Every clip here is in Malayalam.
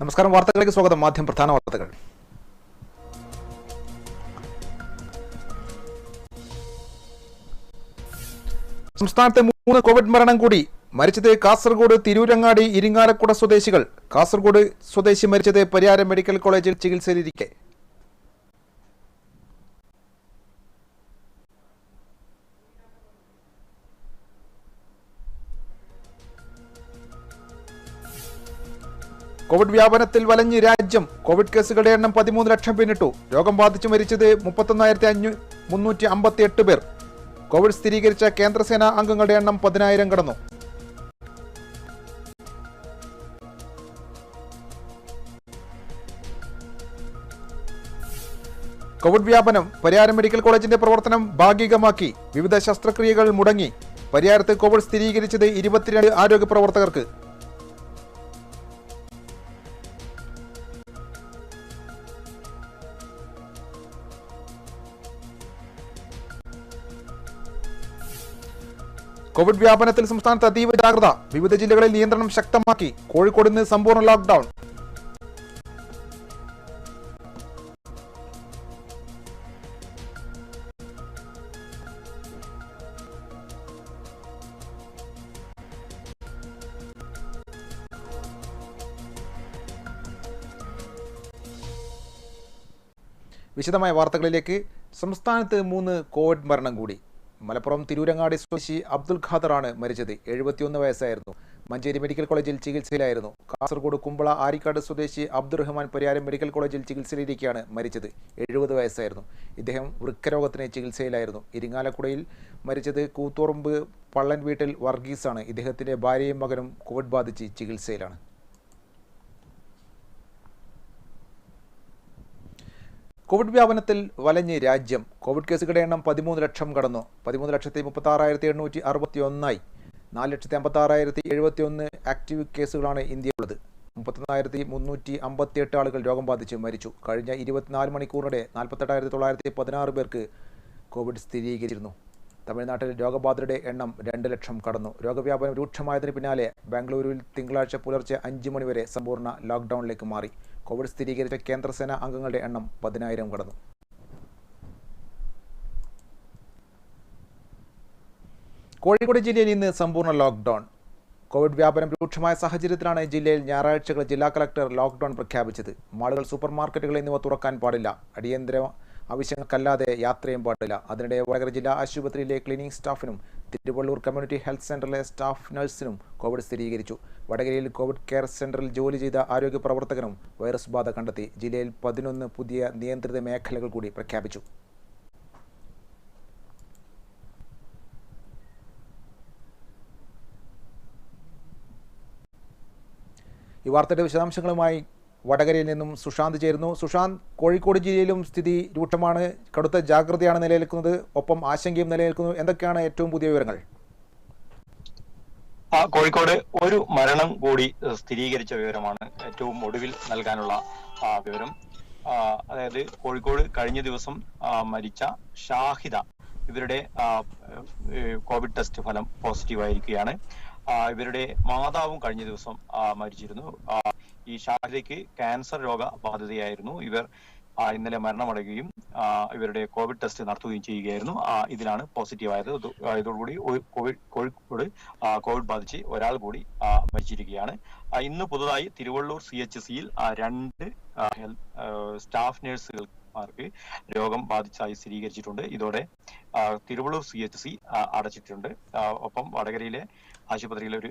നമസ്കാരം വാർത്തകളിലേക്ക് സ്വാഗതം. മാധ്യമ പ്രധാന വാർത്തകൾ. സംസ്ഥാനത്തെ മൂന്ന് കോവിഡ് മരണം കൂടി. മരിച്ചത് കാസർഗോഡ് തിരൂരങ്ങാടി ഇരിങ്ങാലക്കുട സ്വദേശികൾ. കാസർഗോഡ് സ്വദേശി മരിച്ചത് പരിയാരം മെഡിക്കൽ കോളേജിൽ ചികിത്സയിലിരിക്കെ. കോവിഡ് വ്യാപനത്തിൽ വലഞ്ഞ് രാജ്യം. കോവിഡ് കേസുകളുടെ എണ്ണം പതിമൂന്ന് ലക്ഷം പിന്നിട്ടു. രോഗം ബാധിച്ചു മരിച്ചത് മുപ്പത്തൊന്നായിരത്തി അഞ്ഞൂ മുന്നൂറ്റി അമ്പത്തി എട്ട് പേർ. കോവിഡ് സ്ഥിരീകരിച്ച കേന്ദ്രസേനാ അംഗങ്ങളുടെ എണ്ണം പതിനായിരം കടന്നു. കോവിഡ് വ്യാപനം പരിയാരം മെഡിക്കൽ കോളേജിന്റെ പ്രവർത്തനം ഭാഗികമാക്കി. വിവിധ ശസ്ത്രക്രിയകൾ മുടങ്ങി. പരിയാരത്ത് കോവിഡ് സ്ഥിരീകരിച്ചത് ഇരുപത്തിരണ്ട് ആരോഗ്യ പ്രവർത്തകർക്ക്. കോവിഡ് വ്യാപനത്തിൽ സംസ്ഥാനത്ത് അതീവ ജാഗ്രത. വിവിധ ജില്ലകളിൽ നിയന്ത്രണം ശക്തമാക്കി. കോഴിക്കോട് ഇന്ന് സമ്പൂർണ ലോക്ക്ഡൌൺ. വിശദമായ വാർത്തകളിലേക്ക്. സംസ്ഥാനത്ത് മൂന്ന് കോവിഡ് മരണം കൂടി. മലപ്പുറം തിരൂരങ്ങാടി സ്വദേശി അബ്ദുൽ ഖാദറാണ് മരിച്ചത്. എഴുപത്തിയൊന്ന് വയസ്സായിരുന്നു. മഞ്ചേരി മെഡിക്കൽ കോളേജിൽ ചികിത്സയിലായിരുന്നു. കാസർഗോഡ് കുമ്പള ആരിക്കാട് സ്വദേശി അബ്ദുറഹ്മാൻ പരിയാരം മെഡിക്കൽ കോളേജിൽ ചികിത്സയിലിരിക്കെയാണ് മരിച്ചത്. എഴുപത് വയസ്സായിരുന്നു. ഇദ്ദേഹം വൃക്കരോഗത്തിന് ചികിത്സയിലായിരുന്നു. ഇരിങ്ങാലക്കുടയിൽ മരിച്ചത് കൂത്തോറമ്പ് പള്ളൻ വീട്ടിൽ വർഗീസാണ്. ഇദ്ദേഹത്തിന്റെ ഭാര്യയും മകനും കോവിഡ് ബാധിച്ച് ചികിത്സയിലാണ്. കോവിഡ് വ്യാപനത്തിൽ വലഞ്ഞ് രാജ്യം. കോവിഡ് കേസുകളുടെ എണ്ണം പതിമൂന്ന് ലക്ഷം കടന്നു. പതിമൂന്ന് ലക്ഷത്തി മുപ്പത്തി ആറായിരത്തി എണ്ണൂറ്റി അറുപത്തി ഒന്നായി നാല് ലക്ഷത്തി അമ്പത്തി ആറായിരത്തി എഴുപത്തി ഒന്ന് ആക്റ്റീവ് കേസുകളാണ് ഇന്ത്യയിലുള്ളത്. മുപ്പത്തൊന്നായിരത്തി മുന്നൂറ്റി അമ്പത്തിയെട്ട് ആളുകൾ രോഗം ബാധിച്ച് മരിച്ചു. കഴിഞ്ഞ ഇരുപത്തിനാല് മണിക്കൂറിനിടെ നാൽപ്പത്തെട്ടായിരത്തി തൊള്ളായിരത്തി പതിനാറ് പേർക്ക് കോവിഡ് സ്ഥിരീകരിച്ചിരുന്നു. തമിഴ്നാട്ടിൽ രോഗബാധിതരുടെ എണ്ണം രണ്ട് ലക്ഷം കടന്നു. രോഗവ്യാപനം രൂക്ഷമായതിന് പിന്നാലെ ബാംഗ്ലൂരുവിൽ തിങ്കളാഴ്ച പുലർച്ചെ അഞ്ച് മണിവരെ സമ്പൂർണ ലോക്ക്ഡൌണിലേക്ക് മാറി. കോവിഡ് സ്ഥിരീകരിച്ച കേന്ദ്രസേന അംഗങ്ങളുടെ എണ്ണം പതിനായിരം കടന്നു. കോഴിക്കോട് ജില്ലയിൽ ഇന്ന് സമ്പൂർണ ലോക്ക്ഡൌൺ കോവിഡ് വ്യാപനം രൂക്ഷമായ സാഹചര്യത്തിലാണ് ജില്ലയിൽ ഞായറാഴ്ചകൾ ജില്ലാ കളക്ടർ ലോക്ക്ഡൌൺ പ്രഖ്യാപിച്ചത്. മാളുകൾ സൂപ്പർ മാർക്കറ്റുകൾ എന്നിവ തുറക്കാൻ പാടില്ല. അടിയന്തര ആവശ്യങ്ങൾക്കല്ലാതെ യാത്രയും പാടില്ല. അതിനിടെ വടകര ജില്ലാ ആശുപത്രിയിലെ ക്ലീനിംഗ് സ്റ്റാഫിനും തിരുവള്ളൂർ കമ്മ്യൂണിറ്റി ഹെൽത്ത് സെന്ററിലെ സ്റ്റാഫ് നഴ്സിനും കോവിഡ് സ്ഥിരീകരിച്ചു. വടകരയിൽ കോവിഡ് കെയർ സെന്ററിൽ ജോലി ചെയ്ത ആരോഗ്യ പ്രവർത്തകനും വൈറസ് ബാധ കണ്ടെത്തി. ജില്ലയിൽ പതിനൊന്ന് പുതിയ നിയന്ത്രിത മേഖലകൾ കൂടി പ്രഖ്യാപിച്ചു. ഈ വാർത്തയുടെ വിശദാംശങ്ങളുമായി വടകരയിൽ നിന്നും സുശാന്ത് ചേരുന്നു. സുശാന്ത് കോഴിക്കോട് ജില്ലയിലും സ്ഥിതി രൂക്ഷമാണ്. കടുത്ത ജാഗ്രതയാണ് നിലനിൽക്കുന്നത്. ഒപ്പം ആശങ്കയും നിലനിൽക്കുന്നു. എന്തൊക്കെയാണ് ഏറ്റവും പുതിയ വിവരങ്ങൾ? കോഴിക്കോട് ഒരു മരണം കൂടി സ്ഥിരീകരിച്ച വിവരമാണ് ഏറ്റവും ഒടുവിൽ നൽകാനുള്ള വിവരം. അതായത് കോഴിക്കോട് കഴിഞ്ഞ ദിവസം മരിച്ച ഷാഹിദ. ഇവരുടെ കോവിഡ് ടെസ്റ്റ് ഫലം പോസിറ്റീവ് ആയിരിക്കുകയാണ് ഇവരുടെ മാതാവും കഴിഞ്ഞ ദിവസം മരിച്ചിരുന്നു. ഈ ഷാഹിദയ്ക്ക് ക്യാൻസർ രോഗ ബാധിതയായിരുന്നു. ഇവർ ഇന്നലെ മരണമടയുകയും ഇവരുടെ കോവിഡ് ടെസ്റ്റ് നടത്തുകയും ചെയ്യുകയായിരുന്നു. ഇതിലാണ് പോസിറ്റീവ് ആയത്. ഇതോടുകൂടി കോവിഡ് കോഴിക്കോട് കോവിഡ് ബാധിച്ച് ഒരാൾ കൂടി മരിച്ചിരിക്കുകയാണ്. ഇന്ന് പുതുതായി തിരുവള്ളൂർ സി എച്ച് സിയിൽ രണ്ട് സ്റ്റാഫ് നഴ്സുകൾക്ക് രോഗം ബാധിച്ചതായി സ്ഥിരീകരിച്ചിട്ടുണ്ട്. ഇതോടെ തിരുവള്ളൂർ സി എച്ച് സി അടച്ചിട്ടുണ്ട്. ഒപ്പം വടകരയിലെ ആശുപത്രിയിലെ ഒരു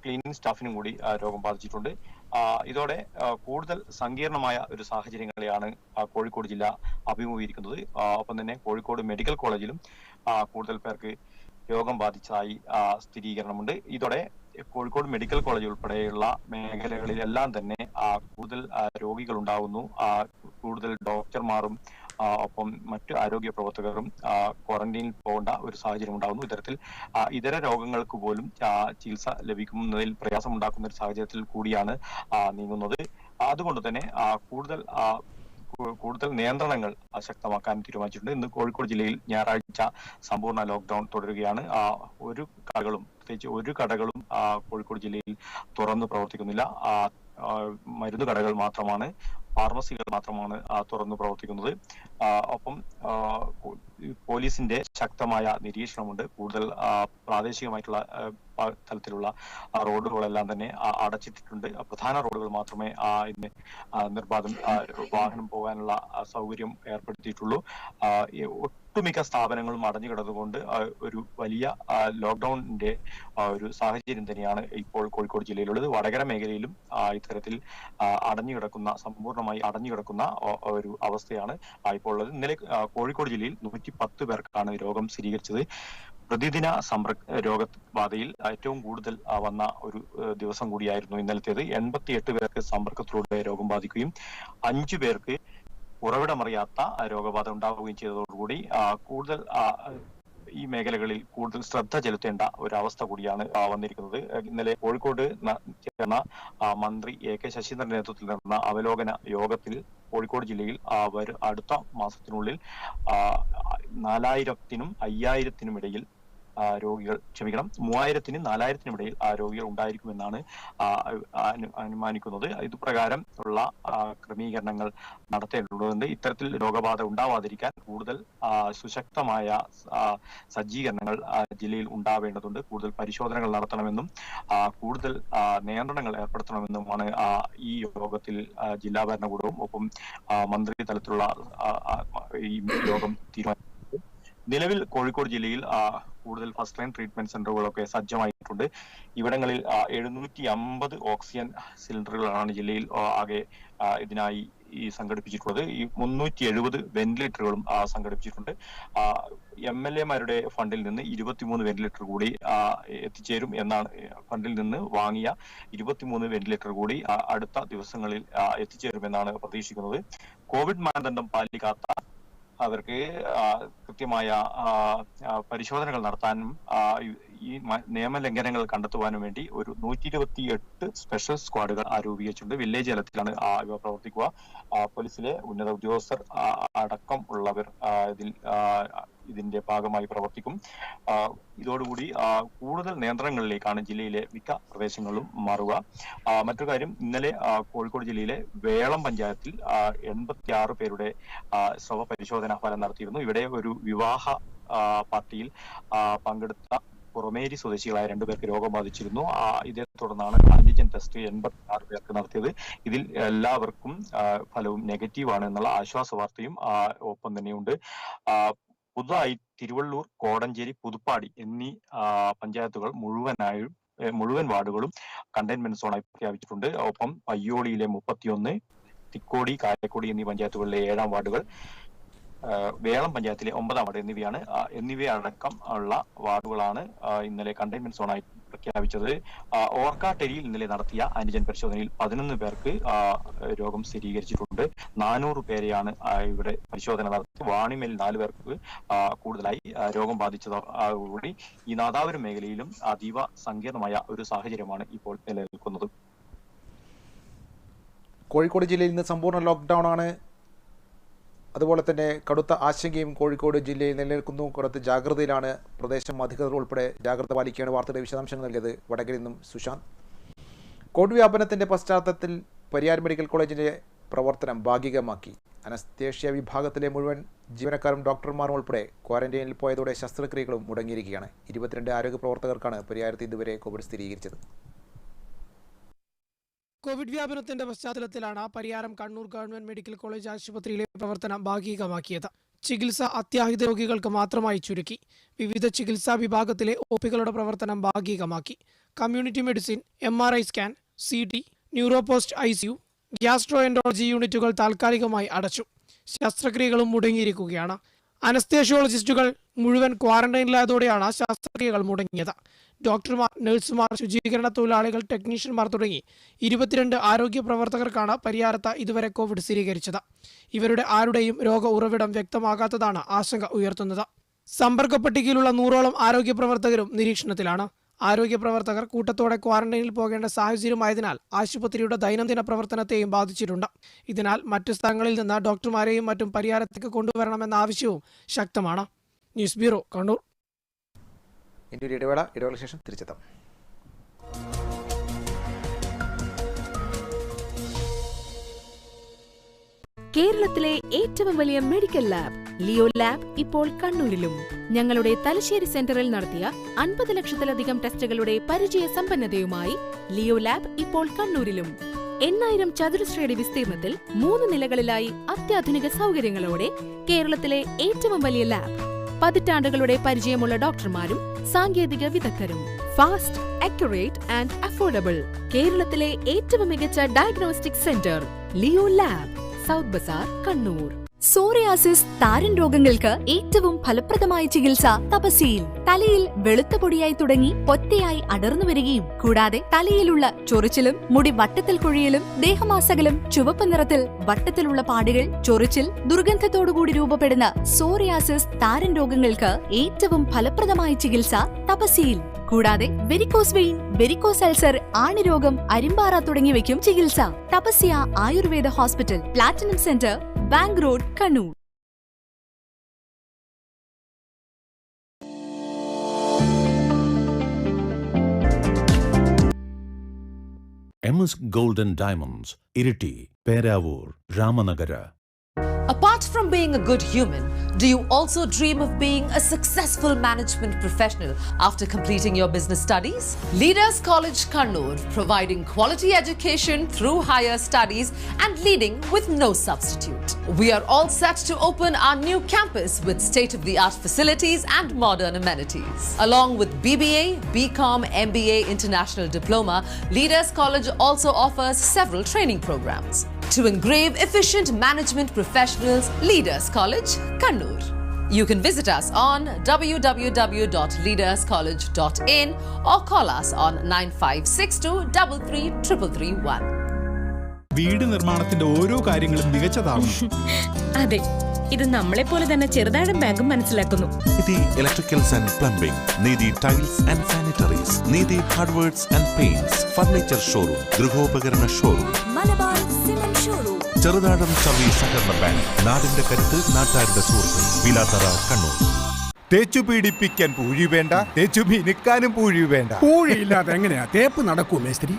ക്ലീനിങ് സ്റ്റാഫിനും കൂടി രോഗം ബാധിച്ചിട്ടുണ്ട്. ഇതോടെ കൂടുതൽ സങ്കീർണമായ ഒരു സാഹചര്യങ്ങളെയാണ് കോഴിക്കോട് ജില്ല അഭിമുഖീകരിക്കുന്നത്. ഒപ്പം തന്നെ കോഴിക്കോട് മെഡിക്കൽ കോളേജിലും കൂടുതൽ പേർക്ക് രോഗം ബാധിച്ചതായി സ്ഥിരീകരണമുണ്ട്. ഇതോടെ കോഴിക്കോട് മെഡിക്കൽ കോളേജ് ഉൾപ്പെടെയുള്ള മേഖലകളിലെല്ലാം തന്നെ കൂടുതൽ രോഗികൾ ഉണ്ടാകുന്നു കൂടുതൽ ഡോക്ടർമാരും ഒപ്പം മറ്റ് ആരോഗ്യ പ്രവർത്തകരും ക്വാറന്റീനിൽ പോകേണ്ട ഒരു സാഹചര്യം ഉണ്ടാകുന്നു. ഇത്തരത്തിൽ ഇതര രോഗങ്ങൾക്ക് പോലും ചികിത്സ ലഭിക്കുന്നതിൽ പ്രയാസമുണ്ടാക്കുന്ന ഒരു സാഹചര്യത്തിൽ കൂടിയാണ് നീങ്ങുന്നത്. അതുകൊണ്ട് തന്നെ കൂടുതൽ കൂടുതൽ നിയന്ത്രണങ്ങൾ ശക്തമാക്കാൻ തീരുമാനിച്ചിട്ടുണ്ട്. ഇന്ന് കോഴിക്കോട് ജില്ലയിൽ ഞായറാഴ്ച സമ്പൂർണ ലോക്ക്ഡൌൺ തുടരുകയാണ്. ഒരു കടകളും പ്രത്യേകിച്ച് ഒരു കടകളും കോഴിക്കോട് ജില്ലയിൽ തുറന്ന് പ്രവർത്തിക്കുന്നില്ല. മരുന്ന് കടകൾ മാത്രമാണ് ഫാർമസികൾ മാത്രമാണ് തുറന്നു പ്രവർത്തിക്കുന്നത്. ഒപ്പം പോലീസിന്റെ ശക്തമായ നിരീക്ഷണമുണ്ട്. കൂടുതൽ പ്രാദേശികമായിട്ടുള്ള തലത്തിലുള്ള റോഡുകളെല്ലാം തന്നെ അടച്ചിട്ടിട്ടുണ്ട്. പ്രധാന റോഡുകൾ മാത്രമേ ഇന്ന് നിർബാധം വാഹനം പോകാനുള്ള സൗകര്യം ഏർപ്പെടുത്തിയിട്ടുള്ളൂ. ഒട്ടുമിക്ക സ്ഥാപനങ്ങളും അടഞ്ഞു കിടന്നുകൊണ്ട് ഒരു വലിയ ലോക്ക്ഡൌണിന്റെ ഒരു സാഹചര്യം തന്നെയാണ് ഇപ്പോൾ കോഴിക്കോട് ജില്ലയിലുള്ളത്. വടകര മേഖലയിലും ഇത്തരത്തിൽ അടഞ്ഞു കിടക്കുന്ന സമ്പൂർണമായി അടഞ്ഞു കിടക്കുന്ന ഒരു അവസ്ഥയാണ് ഇപ്പോൾ ഉള്ളത്. ഇന്നലെ കോഴിക്കോട് ജില്ലയിൽ നൂറ്റി പത്ത് പേർക്കാണ് രോഗം സ്ഥിരീകരിച്ചത്. പ്രതിദിന സമ്പർക്ക രോഗബാധയിൽ ഏറ്റവും കൂടുതൽ വന്ന ഒരു ദിവസം കൂടിയായിരുന്നു ഇന്നലത്തേത്. എൺപത്തിയെട്ട് പേർക്ക് സമ്പർക്കത്തിലൂടെ രോഗം ബാധിക്കുകയും അഞ്ചു പേർക്ക് ഉറവിടമറിയാത്ത രോഗബാധ ഉണ്ടാവുകയും ചെയ്തതോടുകൂടി കൂടുതൽ ഈ മേഖലകളിൽ കൂടുതൽ ശ്രദ്ധ ചെലുത്തേണ്ട ഒരു അവസ്ഥ കൂടിയാണ് വന്നിരിക്കുന്നത്. ഇന്നലെ കോഴിക്കോട് ചേർന്ന മന്ത്രി എ കെ ശശീന്ദ്രന്റെ നേതൃത്വത്തിൽ നടന്ന അവലോകന യോഗത്തിൽ കോഴിക്കോട് ജില്ലയിൽ അടുത്ത മാസത്തിനുള്ളിൽ നാലായിരത്തിനും അയ്യായിരത്തിനും ഇടയിൽ രോഗികൾ ക്ഷമിക്കണം. മൂവായിരത്തിനും നാലായിരത്തിനും ഇടയിൽ രോഗികൾ ഉണ്ടായിരിക്കുമെന്നാണ് അനുമാനിക്കുന്നത്. ഇത് പ്രകാരം ഉള്ള ക്രമീകരണങ്ങൾ നടത്തേണ്ടതുണ്ട്. ഇത്തരത്തിൽ രോഗബാധ ഉണ്ടാവാതിരിക്കാൻ കൂടുതൽ സുശക്തമായ സജ്ജീകരണങ്ങൾ ജില്ലയിൽ ഉണ്ടാവേണ്ടതുണ്ട്. കൂടുതൽ പരിശോധനകൾ നടത്തണമെന്നും കൂടുതൽ നിയന്ത്രണങ്ങൾ ഏർപ്പെടുത്തണമെന്നുമാണ് ഈ യോഗത്തിൽ ജില്ലാ ഭരണകൂടവും ഒപ്പം മന്ത്രി തലത്തിലുള്ള ഈ യോഗം തീരുമാനിച്ചത്. നിലവിൽ കോഴിക്കോട് ജില്ലയിൽ കൂടുതൽ ഫസ്റ്റ് ലൈൻ ട്രീറ്റ്മെന്റ് സെന്ററുകളൊക്കെ സജ്ജമായിട്ടുണ്ട്. ഇവിടങ്ങളിൽ എഴുന്നൂറ്റി അമ്പത് ഓക്സിജൻ സിലിണ്ടറുകളാണ് ജില്ലയിൽ ആകെ ഇതിനായി ഈ സംഘടിപ്പിച്ചിട്ടുള്ളത്. ഈ മുന്നൂറ്റി എഴുപത് വെന്റിലേറ്ററുകളും സംഘടിപ്പിച്ചിട്ടുണ്ട്. എം എൽ എമാരുടെ ഫണ്ടിൽ നിന്ന് ഇരുപത്തിമൂന്ന് വെന്റിലേറ്റർ കൂടി എത്തിച്ചേരും എന്നാണ് ഫണ്ടിൽ നിന്ന് വാങ്ങിയ ഇരുപത്തിമൂന്ന് വെന്റിലേറ്റർ കൂടി അടുത്ത ദിവസങ്ങളിൽ എത്തിച്ചേരുമെന്നാണ് പ്രതീക്ഷിക്കുന്നത്. കോവിഡ് മാനദണ്ഡം പാലിക്കാത്ത അവർക്ക് കൃത്യമായ പരിശോധനകൾ നടത്താനും ഈ- നിയമലംഘനങ്ങൾ കണ്ടെത്തുവാനും വേണ്ടി ഒരു നൂറ്റി ഇരുപത്തി എട്ട് സ്പെഷ്യൽ സ്ക്വാഡുകൾ ആരൂപീകരിച്ചിട്ടുണ്ട് വില്ലേജ് തലത്തിലാണ് ഇവ പ്രവർത്തിക്കുക. പോലീസിലെ ഉന്നത ഉദ്യോഗസ്ഥർ അടക്കം ഉള്ളവർ ഇതിൽ ഇതിന്റെ ഭാഗമായി പ്രവർത്തിക്കും. ഇതോടുകൂടി കൂടുതൽ നിയന്ത്രണങ്ങളിലേക്കാണ് ജില്ലയിലെ മിക്ക പ്രദേശങ്ങളും മാറുക. മറ്റൊരു കാര്യം ഇന്നലെ കോഴിക്കോട് ജില്ലയിലെ വേളം പഞ്ചായത്തിൽ എൺപത്തി ആറ് പേരുടെ ശ്രവ പരിശോധനാ ഫലം നടത്തിയിരുന്നു. ഇവിടെ ഒരു വിവാഹ പാർട്ടിയിൽ പങ്കെടുത്ത പുറമേരി സ്വദേശികളായ രണ്ടുപേർക്ക് രോഗം ബാധിച്ചിരുന്നു. ആ, ഇതേ തുടർന്നാണ് ആന്റിജൻ ടെസ്റ്റ് എൺപത്തി ആറ് പേർക്ക് നടത്തിയത്. ഇതിൽ എല്ലാവർക്കും ഫലവും നെഗറ്റീവ് ആണ് എന്നുള്ള ആശ്വാസ വാർത്തയും ഒപ്പം തന്നെയുണ്ട്. പുതുതായി തിരുവള്ളൂർ കോടഞ്ചേരി പുതുപ്പാടി എന്നീ പഞ്ചായത്തുകൾ മുഴുവനായും മുഴുവൻ വാർഡുകളും കണ്ടെയ്ൻമെന്റ് സോണായി പ്രഖ്യാപിച്ചിട്ടുണ്ട്. ഒപ്പം പയ്യോളിയിലെ മുപ്പത്തിയൊന്ന് തിക്കോടി കായക്കൊടി എന്നീ പഞ്ചായത്തുകളിലെ ഏഴാം വാർഡുകൾ വേളം പഞ്ചായത്തിലെ ഒമ്പതാം വാർഡ് എന്നിവയാണ്. എന്നിവയടക്കം ഉള്ള വാർഡുകളാണ് ഇന്നലെ കണ്ടെയ്ൻമെന്റ് സോണായി പ്രഖ്യാപിച്ചത്. ഓർക്കാട്ടരിയിൽ ഇന്നലെ നടത്തിയ ആന്റിജൻ പരിശോധനയിൽ പതിനൊന്ന് പേർക്ക് രോഗം സ്ഥിരീകരിച്ചിട്ടുണ്ട്. നാനൂറ് പേരെയാണ് ഇവിടെ പരിശോധന നടത്തി. വാണിമേൽ നാല് പേർക്ക് കൂടുതലായി രോഗം ബാധിച്ചതോടുകൂടി ഈ നാദാപുരം മേഖലയിലും അതീവ സങ്കീർണമായ ഒരു സാഹചര്യമാണ് ഇപ്പോൾ നിലനിൽക്കുന്നത്. കോഴിക്കോട് ജില്ലയിൽ ഇന്ന് സമ്പൂർണ ലോക്ക്ഡൌൺ ആണ്. അതുപോലെ തന്നെ കടുത്ത ആശങ്കയും കോഴിക്കോട് ജില്ലയിൽ നിലനിൽക്കുന്നു. കടുത്ത ജാഗ്രതയിലാണ് പ്രദേശം അധികൃതർ ഉൾപ്പെടെ ജാഗ്രത പാലിക്കുകയാണ് വാർത്തയുടെ വിശദാംശങ്ങൾ നൽകിയത്. വടകരയിൽ നിന്നും സുശാന്ത്. കോവിഡ് വ്യാപനത്തിന്റെ പശ്ചാത്തലത്തിൽ പരിയാർ മെഡിക്കൽ കോളേജിന്റെ പ്രവർത്തനം ഭാഗികമാക്കി. അനസ്തേഷ്യ വിഭാഗത്തിലെ മുഴുവൻ ജീവനക്കാരും ഡോക്ടർമാരും ഉൾപ്പെടെ ക്വാറന്റൈനിൽ പോയതോടെ ശസ്ത്രക്രിയകളും മുടങ്ങിയിരിക്കുകയാണ്. ഇരുപത്തിരണ്ട് ആരോഗ്യ പ്രവർത്തകർക്കാണ് പരിയാരത്ത് ഇതുവരെ കോവിഡ് സ്ഥിരീകരിച്ചത്. കോവിഡ് വ്യാപനത്തിന്റെ പശ്ചാത്തലത്തിലാണ് Pariyaram Kannur government medical college ആശുപത്രിയിലെ പ്രവർത്തനം ഭാഗികമാക്കിയത്. ചികിത്സ അത്യാഹിത രോഗികൾക്ക് മാത്രമായി ചുരുക്കി. വിവിധ ചികിത്സാ വിഭാഗത്തിലെ ഒപികളുടെ പ്രവർത്തനം ഭാഗികമാക്കി. Community medicine M R I scan C T neuro post I C U gastroenterology യൂണിറ്റുകൾ താൽക്കാലികമായി അടച്ചു. ശസ്ത്രക്രിയകളും മുടങ്ങിയിരിക്കുകയാണ്. അനസ്തേഷ്യോളജിസ്റ്റുകൾ മുഴുവൻ ക്വാറന്റൈനിലായതോടെയാണ് ശസ്ത്രക്രിയകൾ മുടങ്ങിയത്. ഡോക്ടർമാർ നഴ്സുമാർ ശുചീകരണ തൊഴിലാളികൾ ടെക്നീഷ്യന്മാർ തുടങ്ങി ഇരുപത്തിരണ്ട് ആരോഗ്യ പ്രവർത്തകർക്കാണ് പരിയാരത്ത് ഇതുവരെ കോവിഡ് സ്ഥിരീകരിച്ചത്. ഇവരുടെ ആരുടെയും രോഗ ഉറവിടം വ്യക്തമാകാത്തതാണ് ആശങ്ക ഉയർത്തുന്നത്. സമ്പർക്ക പട്ടികയിലുള്ള നൂറോളം ആരോഗ്യ പ്രവർത്തകരും നിരീക്ഷണത്തിലാണ്. ആരോഗ്യ പ്രവർത്തകർ കൂട്ടത്തോടെ ക്വാറന്റൈനിൽ പോകേണ്ട സാഹചര്യമായതിനാൽ ആശുപത്രിയുടെ ദൈനംദിന പ്രവർത്തനത്തെയും ബാധിച്ചിട്ടുണ്ട്. ഇതിനാൽ മറ്റു സ്ഥലങ്ങളിൽ നിന്ന് ഡോക്ടർമാരെയും മറ്റും പരിഹാരത്തേക്ക് കൊണ്ടുവരണമെന്ന ആവശ്യവും ശക്തമാണ്. News bureau Kannur. ഇനി ഒരു ഇടവേള ഇടവേള ശേഷം തിരിച്ചെത്താം. കേരളത്തിലെ ഏറ്റവും വലിയ മെഡിക്കൽ ലാബ് ലിയോ ലാബ് ഇപ്പോൾ കണ്ണൂരിലും. ഞങ്ങളുടെ തലശ്ശേരി സെന്ററിൽ നടത്തിയ അൻപത് ലക്ഷത്തിലധികം ടെസ്റ്റുകളുടെ പരിചയ സമ്പന്നതയുമായി ലിയോ ലാബ് ഇപ്പോൾ കണ്ണൂരിലും. എണ്ണായിരം ചതുരശ്രയുടെ വിസ്തീർണത്തിൽ മൂന്ന് നിലകളിലായി അത്യാധുനിക സൗകര്യങ്ങളോടെ കേരളത്തിലെ ഏറ്റവും വലിയ ലാബ്. പതിറ്റാണ്ടുകളുടെ പരിചയമുള്ള ഡോക്ടർമാരും സാങ്കേതിക വിദഗ്ധരും ഫാസ്റ്റ് അക്യുറേറ്റ് ആൻഡ് അഫോർഡബിൾ കേരളത്തിലെ ഏറ്റവും മികച്ച diagnostic centre Leo lab south Bazar Kannur. Psoriasis താരൻ രോഗങ്ങൾക്ക് ഏറ്റവും ഫലപ്രദമായ ചികിത്സ തപസിയിൽ തലയിൽ വെളുത്ത പൊടിയായി തുടങ്ങി പൊറ്റയായി അടർന്നു വരികയും കൂടാതെ തലയിലുള്ള ചൊറിച്ചിലും മുടി വട്ടത്തിൽ കുഴിയലും ദേഹമാസകലും ചുവപ്പ് നിറത്തിൽ വട്ടത്തിലുള്ള പാടുകൾ ചൊറിച്ചിൽ ദുർഗന്ധത്തോടുകൂടി രൂപപ്പെടുന്ന സോറിയാസിസ് താരൻ രോഗങ്ങൾക്ക് ഏറ്റവും ഫലപ്രദമായ ചികിത്സ തപസിയിൽ കൂടാതെ വെരിക്കോസ് വെയിൻ വെരിക്കോസ് അൾസർ ആണിരോഗം അരിമ്പാറ തുടങ്ങിയവയ്ക്കും ചികിത്സ. Tapasya Ayurveda hospital platinum centre bank road Kannur. M S golden diamonds Iritty Peravoor Ramanagara. Apart from being a good human, do you also dream of being a successful management professional after completing your business studies? Leaders College Kannur, providing quality education through higher studies and leading with no substitute. We are all set to open our new campus with state of the art facilities and modern amenities. Along with BBA, BCom, MBA, International Diploma, Leaders College also offers several training programs to engrave efficient management professionals, Leaders College, Kannur. You can visit us on www.leaderscollege.in or call us on 9562 33331. വീട് നിർമ്മാണത്തിന്റെ ഓരോ കാര്യങ്ങളും മികച്ചതാണ് അതെ ഇത് നമ്മളെ പോലെ തന്നെ ചെറുതാഴം ബാങ്കും മനസ്സിലാക്കുന്നു. Neethi electricals and plumbing Neethi tiles and sanitaries Neethi hardwares and paints furniture showroom ഗൃഹോപകരണ showroom Malabar cement showroom Cheruthazham service സഹകരണ ബാങ്ക് നാടിന്റെ കരുത്ത് നാട്ടാരുടെ സുഹൃത്ത് വിലാത്തറ കണ്ണൂർ. തേച്ചു പീഡിപ്പിക്കാൻ പൂഴി വേണ്ട തേച്ചു മിനുക്കാനും പൂഴി വേണ്ട. പൂഴിയില്ലാതെ എങ്ങനെയാ? തേപ്പ് നടക്കൂ മേസ്ത്രി?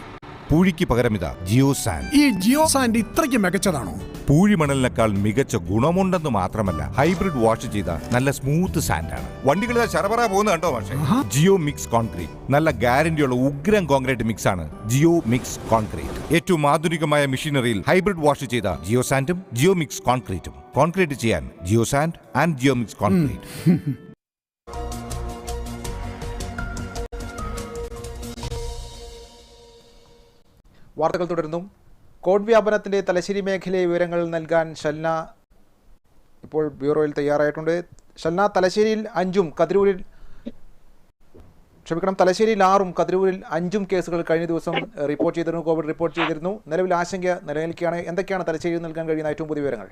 പൂഴിക്ക് പകരം ഇതാ ജിയോ സാൻഡ് ഈ ജിയോ സാൻഡ് ഇത്രയ്ക്ക് മികച്ചതാണോ? പൂഴി മണലിനേക്കാൾ മികച്ച ഗുണമുണ്ടെന്ന് മാത്രമല്ല ഹൈബ്രിഡ് വാഷ് ചെയ്ത നല്ല സ്മൂത്ത് സാൻഡാണ്. വണ്ടികൾ ശരപറ പോകുന്ന കണ്ടോ പക്ഷേ ജിയോ മിക്സ് കോൺക്രീറ്റ്. നല്ല ഗ്യാരണ്ടിയുള്ള ഉഗ്രം കോൺക്രീറ്റ് മിക്സ് ആണ് ജിയോ മിക്സ് കോൺക്രീറ്റ്. ഏറ്റവും ആധുനികമായ മെഷീനറിയിൽ ഹൈബ്രിഡ് വാഷ് ചെയ്ത ജിയോ സാൻഡും ജിയോ മിക്സ് കോൺക്രീറ്റും. കോൺക്രീറ്റ് ചെയ്യാൻ Geo sand and Geo mix concrete. വാർത്തകൾ തുടരുന്നു. കോവിഡ് വ്യാപനത്തിന്റെ തലശ്ശേരി മേഖലയെ വിവരങ്ങൾ നൽകാൻ ഷൽന ഇപ്പോൾ ബ്യൂറോയിൽ തയ്യാറായിട്ടുണ്ട്. ഷൽന തലശ്ശേരിയിൽ അഞ്ചും കതിരൂരിൽ ക്ഷമിക്കണം തലശ്ശേരിയിൽ ആറും കതിരൂരിൽ അഞ്ചും കേസുകൾ കഴിഞ്ഞ ദിവസം റിപ്പോർട്ട് ചെയ്തിരുന്നു കോവിഡ് റിപ്പോർട്ട് ചെയ്തിരുന്നു. നിലവിൽ ആശങ്ക നിലനിൽക്കുകയാണ്. എന്തൊക്കെയാണ് തലശ്ശേരിയിൽ നൽകാൻ കഴിയുന്ന ഏറ്റവും പുതിയ വിവരങ്ങൾ?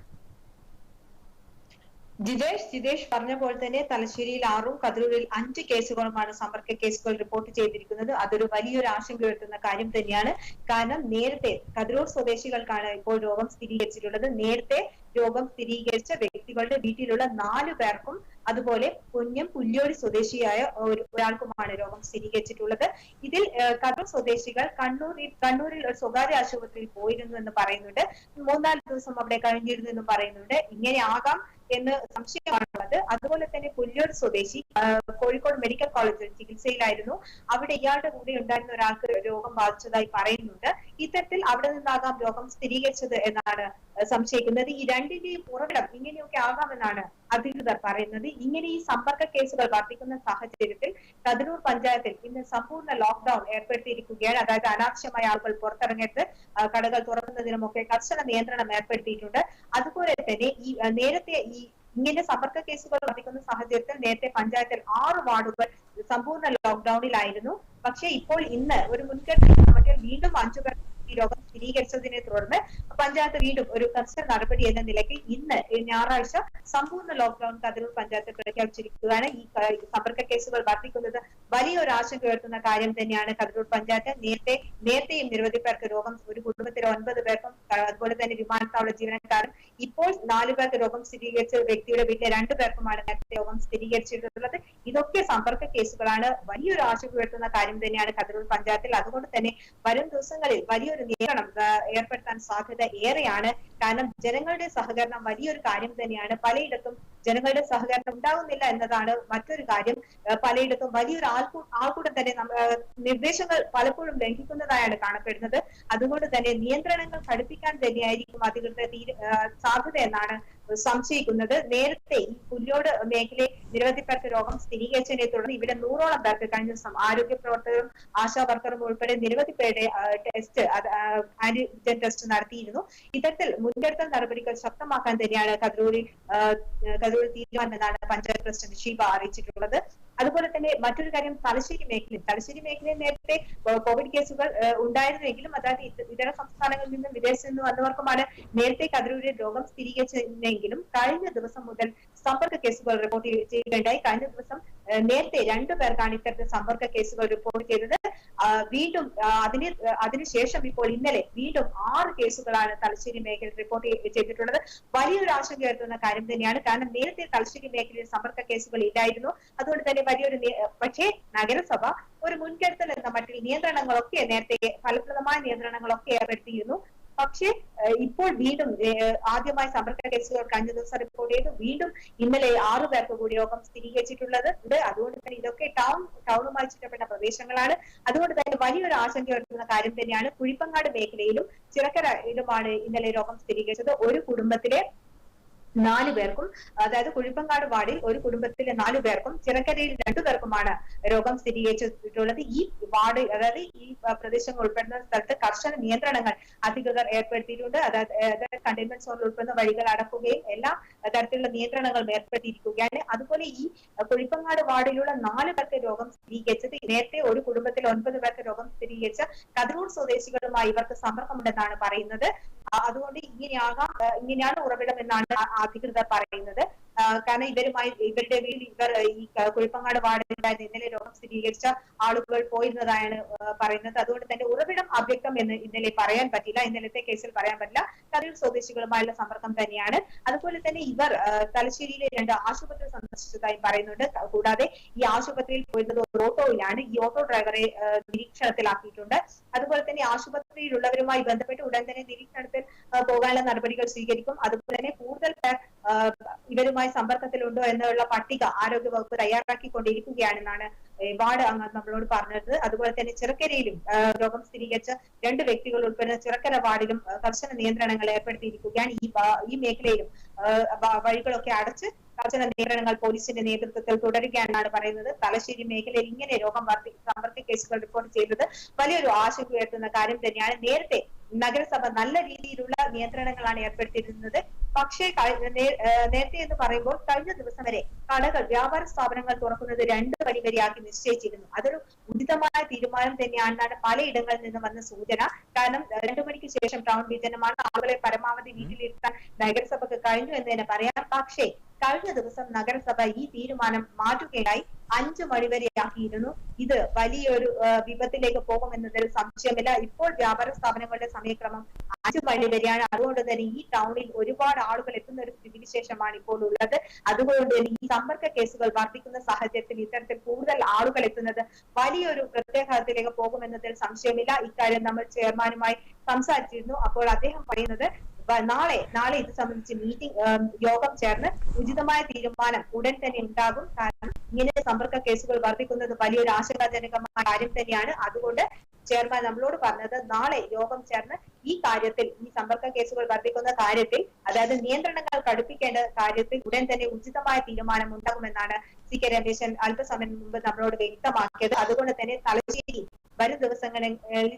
ജിതേഷ് ജിതേഷ് പറഞ്ഞ പോലെ തന്നെ തലശ്ശേരിയിൽ ആറും കതിരൂരിൽ അഞ്ച് കേസുകളുമാണ് സമ്പർക്ക കേസുകൾ റിപ്പോർട്ട് ചെയ്തിരിക്കുന്നത്. അതൊരു വലിയൊരു ആശങ്ക ഉയർത്തുന്ന കാര്യം തന്നെയാണ്. കാരണം നേരത്തെ കതിരൂർ സ്വദേശികൾക്കാണ് ഇപ്പോൾ രോഗം സ്ഥിരീകരിച്ചിട്ടുള്ളത്. നേരത്തെ രോഗം സ്ഥിരീകരിച്ച വ്യക്തികളുടെ വീട്ടിലുള്ള നാലു പേർക്കും അതുപോലെ കുഞ്ഞം പുല്യോടി സ്വദേശിയായ ഒരു- ഒരാൾക്കുമാണ് രോഗം സ്ഥിരീകരിച്ചിട്ടുള്ളത്. ഇതിൽ കതിർ സ്വദേശികൾ കണ്ണൂരിൽ കണ്ണൂരിൽ ഒരു സ്വകാര്യ ആശുപത്രിയിൽ പോയിരുന്നു എന്ന് പറയുന്നുണ്ട്. മൂന്നാൽ ദിവസം അവിടെ കഴിഞ്ഞിരുന്നു എന്ന് പറയുന്നുണ്ട്. ഇങ്ങനെ ആകാം എന്ന് സംശയമാണുള്ളത്. അതുപോലെ തന്നെ പുല്ലൂർ സ്വദേശി കോഴിക്കോട് മെഡിക്കൽ കോളേജിൽ ചികിത്സയിലായിരുന്നു. അവിടെ ഇയാളുടെ കൂടെ ഉണ്ടായിരുന്ന ഒരാൾക്ക് രോഗം ബാധിച്ചതായി പറയുന്നുണ്ട്. ഇത്തരത്തിൽ അവിടെ നിന്നാകാം രോഗം സ്ഥിരീകരിച്ചത് എന്നാണ് സംശയിക്കുന്നത്. ഈ രണ്ടിന്റെയും ഉറവിടം ഇങ്ങനെയൊക്കെ ആകാമെന്നാണ് അധികൃതർ പറയുന്നത്. ഇങ്ങനെ ഈ സമ്പർക്ക കേസുകൾ വർദ്ധിക്കുന്ന സാഹചര്യത്തിൽ കതിരൂർ പഞ്ചായത്തിൽ ഇന്ന് സമ്പൂർണ ലോക്ക്ഡൌൺ ഏർപ്പെടുത്തിയിരിക്കുകയാണ്. അതായത് അനാവശ്യമായ ആളുകൾ പുറത്തിറങ്ങരുത്. കടകൾ തുറക്കുന്നതിനുമൊക്കെ കർശന നിയന്ത്രണം ഏർപ്പെടുത്തിയിട്ടുണ്ട്. അതുപോലെ തന്നെ ഈ നേരത്തെ ഈ ഇങ്ങനെ സമ്പർക്ക കേസുകൾ വർദ്ധിക്കുന്ന സാഹചര്യത്തിൽ നേരത്തെ പഞ്ചായത്തിൽ ആറ് വാർഡുകൾ സമ്പൂർണ ലോക്ക്ഡൌണിലായിരുന്നു പക്ഷേ ഇപ്പോൾ ഇന്ന് ഒരു മുൻകരുതൽ വീണ്ടും അഞ്ചു സ്ഥിരീകരിച്ചതിനെ തുടർന്ന് പഞ്ചായത്ത് വീണ്ടും ഒരു കർശന നടപടി എന്ന നിലയ്ക്ക് ഇന്ന് ഞായറാഴ്ച സമ്പൂർണ ലോക്ക്ഡൌൺ കതിരൂർ പഞ്ചായത്ത് പ്രഖ്യാപിച്ചിരിക്കുകയാണ്. ഈ സമ്പർക്ക കേസുകൾ വർദ്ധിക്കുന്നത് വലിയൊരു ആശങ്ക ഉയർത്തുന്ന കാര്യം തന്നെയാണ് കതിരൂർ പഞ്ചായത്ത്. നേരത്തെ നേരത്തെയും നിരവധി പേർക്ക് രോഗം ഒരു കുടുംബത്തിലെ ഒൻപത് പേർക്കും അതുപോലെ തന്നെ വിമാനത്താവള ജീവനക്കാരും ഇപ്പോൾ നാലു പേർക്ക് രോഗം സ്ഥിരീകരിച്ച വ്യക്തിയുടെ വീട്ടിലെ രണ്ടു പേർക്കുമാണ് നേരത്തെ രോഗം സ്ഥിരീകരിച്ചിട്ടുള്ളത്. ഇതൊക്കെ സമ്പർക്ക കേസുകളാണ്. വലിയൊരു ആശങ്ക ഉയർത്തുന്ന കാര്യം തന്നെയാണ് കതിരൂർ പഞ്ചായത്തിൽ. അതുകൊണ്ട് തന്നെ വരും ദിവസങ്ങളിൽ വലിയൊരു നിയന്ത്രണം ഏർപ്പെടുത്താൻ സാധ്യത ഏറെയാണ്. കാരണം ജനങ്ങളുടെ സഹകരണം വലിയൊരു കാര്യം തന്നെയാണ്. പലയിടത്തും ജനങ്ങളുടെ സഹകരണം ഉണ്ടാകുന്നില്ല എന്നതാണ് മറ്റൊരു കാര്യം. പലയിടത്തും വലിയൊരു ആൾക്കൂ ആൾക്കൂട്ടം തന്നെ നിർദ്ദേശങ്ങൾ പലപ്പോഴും ലംഘിക്കുന്നതായാണ് കാണപ്പെടുന്നത്. അതുകൊണ്ട് തന്നെ നിയന്ത്രണങ്ങൾ കടുപ്പിക്കാൻ തന്നെയായിരിക്കും അധികൃതർ സാധ്യത എന്നാണ് സംശയിക്കുന്നത്. നേരത്തെ ഈ പുല്ലോട് മേഖലയിൽ നിരവധി പേർക്ക് രോഗം സ്ഥിരീകരിച്ചതിനെ തുടർന്ന് ഇവിടെ നൂറോളം പേർക്ക് കഴിഞ്ഞ ദിവസം ആരോഗ്യ പ്രവർത്തകരും ആശാ വർക്കറും ഉൾപ്പെടെ നിരവധി പേരുടെ ടെസ്റ്റ് ആന്റിജൻ ടെസ്റ്റ് നടത്തിയിരുന്നു. ഇത്തരത്തിൽ മുൻകരുതൽ നടപടികൾ ശക്തമാക്കാൻ തന്നെയാണ് കതിരൂരിൽ കതിരൂരിൽ തീരുമാനമെന്നാണ് പഞ്ചായത്ത് പ്രസിഡന്റ് ഷീബ അറിയിച്ചിട്ടുള്ളത്. അതുപോലെ തന്നെ മറ്റൊരു കാര്യം തലശ്ശേരി മേഖലയിൽ. തലശ്ശേരി മേഖലയിൽ നേരത്തെ കോവിഡ് കേസുകൾ ഉണ്ടായിരുന്നെങ്കിലും അതായത് ഇത് ഇതര സംസ്ഥാനങ്ങളിൽ നിന്നും വിദേശത്ത് നിന്ന് വന്നവർക്കുമാണ് നേരത്തെ കതിരൂരിൽ രോഗം സ്ഥിരീകരിച്ചെങ്കിലും കഴിഞ്ഞ ദിവസം മുതൽ സമ്പർക്ക കേസുകൾ റിപ്പോർട്ട് ചെയ്യുകയുണ്ടായി കഴിഞ്ഞ ദിവസം നേരത്തെ രണ്ടു പേർക്കാണ് ഇത്തരത്തിൽ സമ്പർക്ക കേസുകൾ റിപ്പോർട്ട് ചെയ്തത്. വീണ്ടും അതിന് അതിനുശേഷം ഇപ്പോൾ ഇന്നലെ വീണ്ടും ആറ് കേസുകളാണ് തലശ്ശേരി മേഖലയിൽ റിപ്പോർട്ട് ചെയ്തിട്ടുള്ളത്. വലിയൊരു ആശങ്ക ഉയർത്തുന്ന കാര്യം തന്നെയാണ്. കാരണം നേരത്തെ തലശ്ശേരി മേഖലയിൽ സമ്പർക്ക കേസുകൾ ഇല്ലായിരുന്നു. അതുകൊണ്ട് തന്നെ വലിയൊരു പക്ഷേ നഗരസഭ ഒരു മുൻകരുതൽ എന്ന മട്ടിൽ നിയന്ത്രണങ്ങളൊക്കെ നേരത്തെ ഫലപ്രദമായ നിയന്ത്രണങ്ങളൊക്കെ ഏർപ്പെടുത്തിയിരുന്നു. പക്ഷേ ഇപ്പോൾ വീണ്ടും ആദ്യമായി സമ്പർക്ക കേസുകൾ കഴിഞ്ഞ ദിവസം റിപ്പോർട്ട് ചെയ്തു. വീണ്ടും ഇന്നലെ ആറു പേർക്ക് കൂടി രോഗം സ്ഥിരീകരിച്ചിട്ടുള്ളത് ഉണ്ട്. അതുകൊണ്ട് തന്നെ ഇതൊക്കെ ടൗൺ ടൗണുമായി ചുറ്റപ്പെട്ട പ്രദേശങ്ങളാണ്. അതുകൊണ്ട് തന്നെ വലിയൊരു ആശങ്ക ഉയർത്തുന്ന കാര്യം തന്നെയാണ് കുഴിപ്പങ്ങാട് മേഖലയിലും ചിറക്കരയിലുമാണ് ഇന്നലെ രോഗം സ്ഥിരീകരിച്ചത്. ഒരു കുടുംബത്തിലെ നാല് പേർക്കും അതായത് കുഴിപ്പങ്ങാട് വാർഡിൽ ഒരു കുടുംബത്തിലെ നാലു പേർക്കും ചിറക്കരയിൽ രണ്ടു പേർക്കുമാണ് രോഗം സ്ഥിരീകരിച്ചിട്ടുള്ളത്. ഈ വാർഡ് അതായത് ഈ പ്രദേശങ്ങൾ ഉൾപ്പെടുന്ന സ്ഥലത്ത് കർശന നിയന്ത്രണങ്ങൾ അധികൃതർ ഏർപ്പെടുത്തിയിട്ടുണ്ട്. അതായത് കണ്ടെയ്ൻമെന്റ് സോണിൽ ഉൾപ്പെടുന്ന വഴികൾ അടക്കുകയും എല്ലാ തരത്തിലുള്ള നിയന്ത്രണങ്ങളും ഏർപ്പെടുത്തിയിരിക്കുകയാണ്. അതുപോലെ ഈ കുഴിപ്പങ്ങാട് വാർഡിലുള്ള നാല് പേർക്ക് രോഗം സ്ഥിരീകരിച്ചത് നേരത്തെ ഒരു കുടുംബത്തിൽ ഒൻപത് പേർക്ക് രോഗം സ്ഥിരീകരിച്ച കതിരൂർ സ്വദേശികളുമായി ഇവർക്ക് സമ്പർക്കമുണ്ടെന്നാണ് പറയുന്നത്. അതുകൊണ്ട് ഇങ്ങനെയാകാം. ഇങ്ങനെയാണ് ഉറവിടം എന്നാണ് അധികൃതർ പറയുന്നത്. കാരണം ഇവരുമായി ഇവരുടെ വീട് ഇവർ ഈ കുഴപ്പങ്ങാട് വാർഡിലുണ്ടായിരുന്ന ഇന്നലെ രോഗം സ്ഥിരീകരിച്ച ആളുകൾ പോയിരുന്നതാണ് ആ, പറയുന്നത്. അതുകൊണ്ട് തന്നെ ഉറവിടം അവ്യക്തം എന്ന് ഇന്നലെ പറയാൻ പറ്റില്ല. ഇന്നലത്തെ കേസിൽ പറയാൻ പറ്റില്ല. കരൂർ സ്വദേശികളുമായുള്ള സമ്പർക്കം തന്നെയാണ്. അതുപോലെ തന്നെ ഇവർ തലശ്ശേരിയിലെ രണ്ട് ആശുപത്രി സന്ദർശിച്ചതായി പറയുന്നുണ്ട്. കൂടാതെ ഈ ആശുപത്രിയിൽ പോയിരുന്നത് ഒരു ഓട്ടോയിലാണ്. ഈ ഓട്ടോ ഡ്രൈവറെ നിരീക്ഷണത്തിലാക്കിയിട്ടുണ്ട്. അതുപോലെ തന്നെ ആശുപത്രിയിലുള്ളവരുമായി ബന്ധപ്പെട്ട് ഉടൻ തന്നെ നിരീക്ഷണത്തിൽ പോകാനുള്ള നടപടികൾ സ്വീകരിക്കും. അതുപോലെ തന്നെ കൂടുതൽ പേർ ഇവരുമായി സമ്പർക്കത്തിലുണ്ടോ എന്നുള്ള പട്ടിക ആരോഗ്യ ആരോഗ്യവകുപ്പ് തയ്യാറാക്കിക്കൊണ്ടിരിക്കുകയാണെന്നാണ് കൊണ്ടിരിക്കുകയാണെന്നാണ് വാർഡ് അംഗം നമ്മളോട് പറഞ്ഞത്. അതുപോലെ തന്നെ ചിറക്കരയിലും രോഗം സ്ഥിരീകരിച്ച രണ്ട് വ്യക്തികൾ ഉൾപ്പെടുന്ന ചെറുക്കര വാർഡിലും കർശന നിയന്ത്രണങ്ങൾ ഏർപ്പെടുത്തിയിരിക്കുകയാണ് ഈ ഈ മേഖലയിലും വഴികളൊക്കെ അടച്ച് കർശന നിയന്ത്രണങ്ങൾ പോലീസിന്റെ നേതൃത്വത്തിൽ തുടരുകയാണെന്നാണ് പറയുന്നത്. തലശ്ശേരി മേഖലയിൽ ഇങ്ങനെ രോഗം സമ്പർക്ക കേസുകൾ റിപ്പോർട്ട് ചെയ്തത് വലിയൊരു ആശങ്ക ഉയർത്തുന്ന കാര്യം തന്നെയാണ്. നേരത്തെ നഗരസഭ നല്ല രീതിയിലുള്ള നിയന്ത്രണങ്ങളാണ് ഏർപ്പെടുത്തിയിരുന്നത്. പക്ഷേ നേരത്തെ എന്ന് പറയുമ്പോൾ കഴിഞ്ഞ ദിവസം വരെ കടകൾ വ്യാപാര സ്ഥാപനങ്ങൾ തുറക്കുന്നത് രണ്ട് മണി വരെയാക്കി നിശ്ചയിച്ചിരുന്നു. അതൊരു ഉചിതമായ തീരുമാനം തന്നെയാണെന്നാണ് പലയിടങ്ങളിൽ നിന്ന് വന്ന സൂചന. കാരണം രണ്ടു മണിക്ക് ശേഷം ടൗൺ വിജനമാണ് ആളുകളെ പരമാവധി വീട്ടിലിരുത്താൻ നഗരസഭക്ക് കഴിഞ്ഞു എന്ന് തന്നെ പറയാം. പക്ഷേ കഴിഞ്ഞ ദിവസം നഗരസഭ ഈ തീരുമാനം മാറ്റുകയായി അഞ്ചു മണിവരെയാക്കിയിരുന്നു ഇത് വലിയൊരു വിപത്തിലേക്ക് പോകുമെന്നതിൽ സംശയമില്ല. ഇപ്പോൾ വ്യാപാര സ്ഥാപനങ്ങളുടെ സമയക്രമം അഞ്ചു മണി വരെയാണ്. അതുകൊണ്ട് തന്നെ ഈ ടൗണിൽ ഒരുപാട് ആളുകൾ എത്തുന്ന ഒരു സ്ഥിതിവിശേഷമാണ് ഇപ്പോൾ ഉള്ളത്. അതുകൊണ്ട് ഈ സമ്പർക്ക കേസുകൾ വർദ്ധിക്കുന്ന സാഹചര്യത്തിൽ ഇത്തരത്തിൽ കൂടുതൽ ആളുകൾ എത്തുന്നത് വലിയൊരു പ്രത്യാഘാതത്തിലേക്ക് പോകുമെന്നതിൽ സംശയമില്ല. ഇക്കാര്യം നമ്മൾ ചെയർമാനുമായി സംസാരിച്ചിരുന്നു. അപ്പോൾ അദ്ദേഹം പറയുന്നത് നാളെ നാളെ ഇത് സംബന്ധിച്ച് മീറ്റിംഗ് യോഗം ചേർന്ന് ഉചിതമായ തീരുമാനം ഉടൻ തന്നെ ഉണ്ടാകും. കാരണം ഇങ്ങനെ സമ്പർക്ക കേസുകൾ വർദ്ധിക്കുന്നത് വലിയൊരു ആശങ്കാജനകമായ കാര്യം തന്നെയാണ്. അതുകൊണ്ട് ചെയർമാൻ നമ്മളോട് പറഞ്ഞത് നാളെ യോഗം ചേർന്ന് ഈ കാര്യത്തിൽ ഈ സമ്പർക്ക കേസുകൾ വർദ്ധിക്കുന്ന കാര്യത്തിൽ അതായത് നിയന്ത്രണങ്ങൾ കടുപ്പിക്കേണ്ട കാര്യത്തിൽ ഉടൻ തന്നെ ഉചിതമായ തീരുമാനം ഉണ്ടാകുമെന്നാണ് സി കെ രമേശൻ അല്പസമയം മുമ്പ് നമ്മളോട് വ്യക്തമാക്കിയത്. അതുകൊണ്ട് തന്നെ തലശ്ശേരി വരും ദിവസങ്ങളിൽ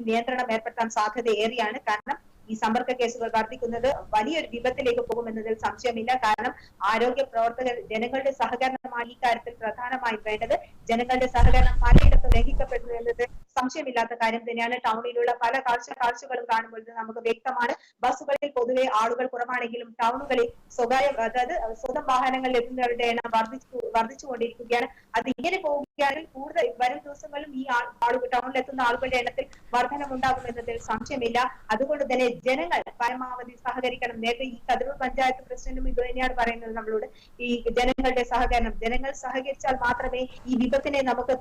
നിയന്ത്രണം ഏർപ്പെടുത്താൻ സാധ്യത ഏറെയാണ് കാരണം ഈ സമ്പർക്ക കേസുകൾ വർദ്ധിക്കുന്നത് വലിയൊരു വിപത്തിലേക്ക് പോകുമെന്നതിൽ സംശയമില്ല. കാരണം ആരോഗ്യ പ്രവർത്തകർ ജനങ്ങളുടെ സഹകരണമാണ് ഈ കാര്യത്തിൽ പ്രധാനമായും വേണ്ടത്. ജനങ്ങളുടെ സഹകരണം പലയിടത്തും ലംഘിക്കപ്പെടുന്നു എന്നത് സംശയമില്ലാത്ത കാര്യം തന്നെയാണ്. ടൗണിലുള്ള പല കാഴ്ച കാഴ്ചകളും കാണുമ്പോൾ നമുക്ക് വ്യക്തമാണ്. ബസ്സുകളിൽ പൊതുവെ ആളുകൾ കുറവാണെങ്കിലും ടൗണുകളിൽ സ്വകാര്യ അതായത് സ്വന്തം വാഹനങ്ങളിൽ എത്തുന്നവരുടെ എണ്ണം വർദ്ധിച്ചു വർദ്ധിച്ചുകൊണ്ടിരിക്കുകയാണ്. അത് ഇങ്ങനെ പോവുകയാണെങ്കിൽ കൂടുതൽ വരും ദിവസങ്ങളിലും ഈ ആളുകൾ ടൗണിലെത്തുന്ന ആളുകളുടെ എണ്ണത്തിൽ വർധനമുണ്ടാകുമെന്നതിൽ സംശയമില്ല. അതുകൊണ്ട് തന്നെ ജനങ്ങൾ പരമാവധി സഹകരിക്കണം. നേരത്തെ ഈ കതിരൂർ പഞ്ചായത്ത് പ്രസിഡന്റും ഇത് തന്നെയാണ് പറയുന്നത് നമ്മളോട്. ഈ ജനങ്ങളുടെ സഹകരണം. ജനങ്ങൾ സഹകരിച്ചാൽ മാത്രമേ ഈ വിപത്തിനെ നമുക്ക്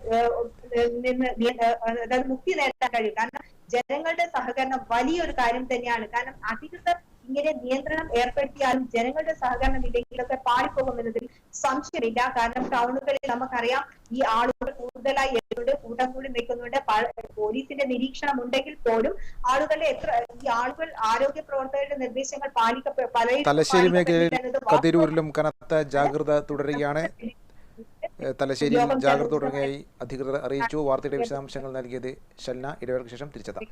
നിന്ന് അതായത് മുക്തി നേടാൻ കഴിയൂ. കാരണം ജനങ്ങളുടെ സഹകരണം വലിയൊരു കാര്യം തന്നെയാണ്. കാരണം അധികൃതർ ഇങ്ങനെ നിയന്ത്രണം ഏർപ്പെടുത്തിയാലും ജനങ്ങളുടെ സഹകരണം ഇല്ലെങ്കിലൊക്കെ പാളിപ്പോകുമെന്നതിൽ സംശയമില്ല. കാരണം ടൗണുകളിൽ നമുക്കറിയാം ഈ ആളുകൾ കൂടുതലായി എത്തുന്നുണ്ട് കൂട്ടം കൂടി നിൽക്കുന്നുണ്ട് പോലീസിന്റെ നിരീക്ഷണം ഉണ്ടെങ്കിൽ പോലും ആളുകളെ എത്ര ഈ ആളുകൾ ആരോഗ്യ പ്രവർത്തകരുടെ നിർദ്ദേശങ്ങൾ പാലിക്കപ്പെ പലരും തലശ്ശേരി മേഖലയിൽ കതിരൂരിലും കനത്ത ജാഗ്രത തുടരുകയാണ്. തലശ്ശേരി ജാഗ്രത തുടങ്ങിയായി അധികൃതർ അറിയിച്ചു. വാർത്തയുടെ വിശദാംശങ്ങൾ നൽകിയത് ഷൽന ഇടവേളയ്ക്ക് ശേഷം തിരിച്ചെത്താം.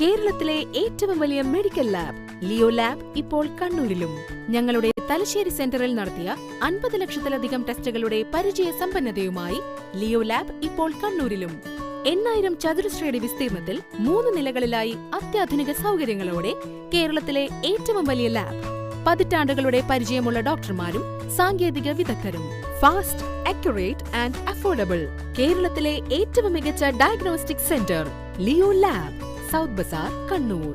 കേരളത്തിലെ ഏറ്റവും വലിയ മെഡിക്കൽ ലാബ് ലിയോ ലാബ് ഇപ്പോൾ കണ്ണൂരിലും. ഞങ്ങളുടെ തലശ്ശേരി സെന്ററിൽ നടത്തിയ അൻപത് ലക്ഷത്തിലധികം ടെസ്റ്റുകളുടെ പരിചയ സമ്പന്നതയുമായി ലിയോ ലാബ് ഇപ്പോൾ കണ്ണൂരിലും. എണ്ണായിരം ചതുരശ്രയുടെ വിസ്തീർണത്തിൽ മൂന്ന് നിലകളിലായി അത്യാധുനിക സൗകര്യങ്ങളോടെ കേരളത്തിലെ ഏറ്റവും വലിയ ലാബ്. പതിറ്റാണ്ടുകളുടെ പരിചയമുള്ള ഡോക്ടർമാരും സാങ്കേതിക വിദഗ്ധരും. Fast accurate and affordable. കേരളത്തിലെ ഏറ്റവും മികച്ച diagnostic centre Leo lab. South Bazar Kannur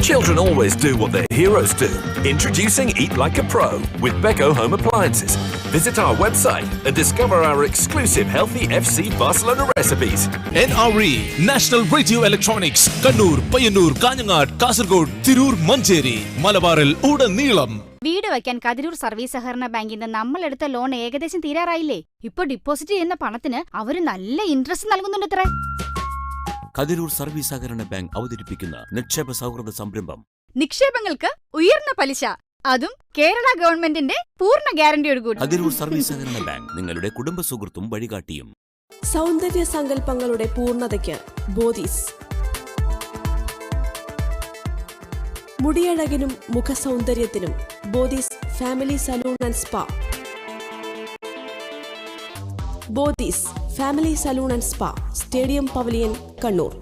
Children always do what their heroes do. Introducing Eat Like a Pro with Beko Home Appliances. Visit our website and discover our exclusive healthy FC Barcelona recipes. NRE National Radio Electronics, Kannur, Payanur, Kanyangad, Kasargod, Tirur, Manjeri, Malabaril, Uda Neelam. വീട് വയ്ക്കാൻ കതിരൂർ സർവീസ് സഹകരണ ബാങ്കിൽ നിന്ന് നമ്മൾ എടുത്ത ലോൺ ഏകദേശം തീരാറായില്ലേ ഇപ്പൊ ഡിപ്പോസിറ്റ് ചെയ്യുന്ന പണത്തിന് അവർ നല്ല ഇൻട്രസ്റ്റ് നൽകുന്നുണ്ട് കതിരൂർ സർവീസ് സഹകരണ ബാങ്ക് അവതരിപ്പിക്കുന്ന നിക്ഷേപ സൗഹൃദ സംരംഭം നിക്ഷേപങ്ങൾക്ക് ഉയർന്ന പലിശ അതും കേരള ഗവൺമെന്റിന്റെ പൂർണ ഗ്യാരണ്ടിയോടുകൂടി കതിരൂർ സർവീസ് സഹകരണ ബാങ്ക് നിങ്ങളുടെ കുടുംബ സുഹൃത്തും വഴികാട്ടിയും. സൗന്ദര്യ സങ്കല്പങ്ങളുടെ പൂർണതയ്ക്ക് ബോധീസ്. മുടിയഴകിനും മുഖസൗന്ദര്യത്തിനും Bodhis family salon and spa. Bodhis family salon and spa stadium pavilion Kannur.